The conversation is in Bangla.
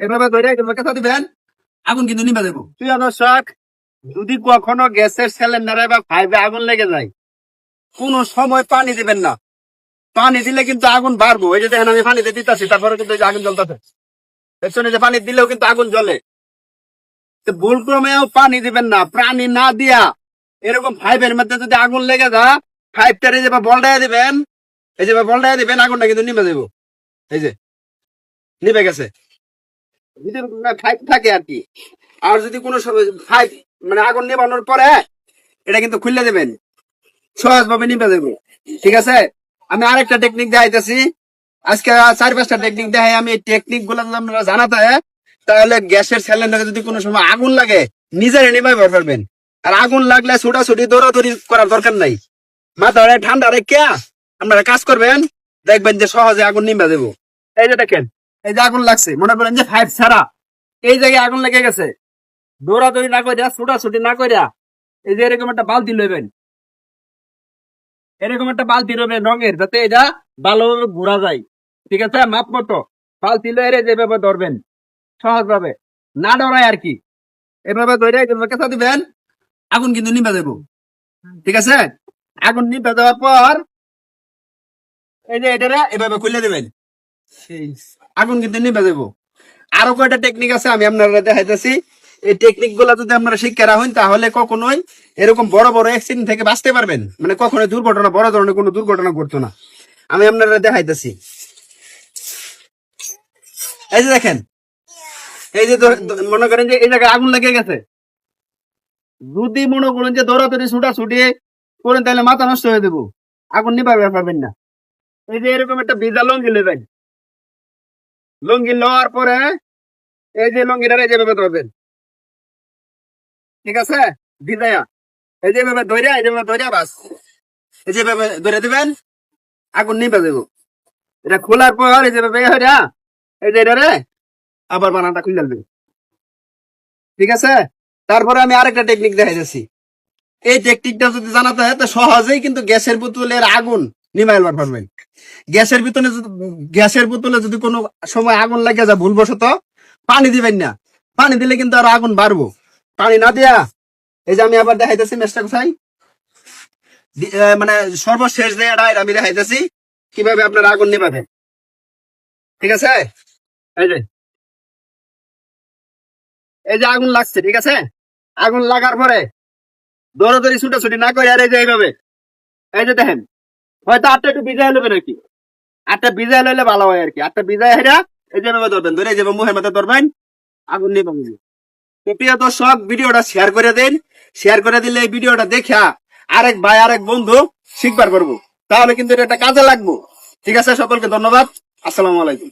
এভাবে ধরে দিবেন? আগুন কিন্তু নিভে দেবো প্রিয় দর্শক যদি কখনো গ্যাসের সিলিন্ডারে বা ফাইভে আগুন লেগে যায়। কোনো সময় পানি দিবেন না। পানি দিলে কিন্তু আগুন বাড়বো। এই যে দেখেন আমি পানিতে দিতেছি তারপরে কিন্তু আগুন জ্বলতেছে। পেছনে যে পানি দিলেও কিন্তু আগুন জ্বলে। তো ভুল ক্রমেও পানি দিবেন না পানি না দিয়া। এরকম ফাইভের মধ্যে যদি আগুন লেগে যা ফাইভটারে যে বলটাই দিবেন, এই যে বলটাই দিবেন, আগুনটা কিন্তু নিভে দেবো এই যে, নিভে গেছে। ফাইভ থাকে আর কি। আর যদি কোনো ফাইভ মানে আগুন নেবানোর পরে এটা কিন্তু খুললে দেবেন। সহজ ভাবে দেবো ঠিক আছে? আমি আরেকটা টেকনিক দেখাইতেছি। আজকে চার পাঁচটা টেকনিক দেখাই। আমি টেকনিকগুলো যদি আপনারা জানাতে তাহলে গ্যাসের সিলিন্ডারে যদি কোনো সময় আগুন লাগে, নিজের নিভাবে পারবেন আর আগুন লাগলে ছুটাছুটি, দৌড়াদৌড়ি করার দরকার নাই। মাথা ঠান্ডা রেখে আপনারা কাজ করবেন, দেখবেন যে সহজে আগুন নিভে দেবো এই যে দেখেন এই যে আগুন লাগছে, মনে করেন যে ফাইভ ছাড়া। এই জায়গায় আগুন লেগে গেছে। দৌড়াদৌড়ি না করিয়া ছুটাছুটি না করিয়া এই যে এরকম একটা বালতি লইবেন। এরকম একটা বালতি রবেন রঙের, যাতে এটা ভালোভাবে ঘোরা যায়। ঠিক আছে, মাপ মতো বালতি লয়ে যেভাবে ধরবেন সহজ ভাবে না ডরায় আর কি। এভাবে ধরে কেঁচা দিবেন, আগুন কিন্তু নিভে দেবো ঠিক আছে? আগুন নিভে দেওয়ার পর, এই যে এটা এভাবে খুলে দেবেন। আগুন কিন্তু নিভে দেবো আরও কয়টা টেকনিক আছে আমি আপনারা দেখাইতেছি। এই টেকনিকগুলা যদি আপনারা শিক্ষা রাখেন, তাহলে কখনোই এরকম বড় বড় অ্যাক্সিডেন্ট থেকে বাঁচতে পারবেন। মানে কখনোই দুর্ঘটনা, বড় ধরনের কোনো দুর্ঘটনা ঘটতো না। আমি আপনারা দেখাইতেছি। এই যে দেখেন, এই যে মনে করেন যে এই জায়গায় আগুন লেগে গেছে। যদি মনে করেন যে দৌড়াদৌড়ি ছুটা ছুটিয়ে করেন, তাহলে মাথা নষ্ট হয়ে দেবো আগুন নিভাবে পাবেন না। এই যে এরকম একটা ভিজা লঙ্গি নেবেন লঙ্গি লওয়ার পরে এই যে লঙ্গিটা এই যেভাবে ধরবেন। ঠিক আছে? ভিজায়া এই যেভাবে ধরে এই যেভাবে ধরে বাস। এই যেভাবে ধরে দিবেন, আগুন নিভে দেবো এটা খোলার পর এই যেভাবে হইরা, এই যে এটা রে আবার বানাটা খুলে দেবে ঠিক আছে? তারপরে আমি আরেকটা টেকনিক দেখাই যাচ্ছি এই টেকনিকটা যদি জানাতে হয়, তো সহজেই কিন্তু গ্যাসের বোতলের আগুন নিমাইবার পারবেন গ্যাসের ভিতরে গ্যাসের বোতলে যদি কোনো সময় আগুন লাগে যা ভুলবশত, পানি দিবেন না। পানি দিলে কিন্তু আর আগুন বাড়বো। পানি না দিয়া এই যে আমি আবার দেখাইতেছি মেসটা কোথায়? মানে সর্বশেষ জায়গাটা আমি দেখাইতেছি, কীভাবে আপনার আগুন নিভাবেন। ঠিক আছে? এই যে। এই যে আগুন লাগছে, ঠিক আছে? আগুন লাগার পরে দৌড়াদৌড়ি ছুটাছুটি না করে আর এই যে এইভাবে। এই যে দেখেন। হয়তো আটটা একটু বিজয় নেবে নাকি? আটটা বিজয় লইলে ভালো হয় আর কি আটটা বিজয় হেরা এই যে এভাবে ধরবেন, ধরে যেভাবে মুহের মাথায় ধরবেন, আগুন নিয়ে পাবেন তো প্রিয় দর্শক, ভিডিওটা শেয়ার করে দিন। শেয়ার করে দিলে এই ভিডিওটা দেখা আরেক ভাই, আরেক বন্ধু শিখবার করব। তাহলে কিন্তু এটা কাজে লাগবো। ঠিক আছে, সকলকে ধন্যবাদ। আসসালামু আলাইকুম।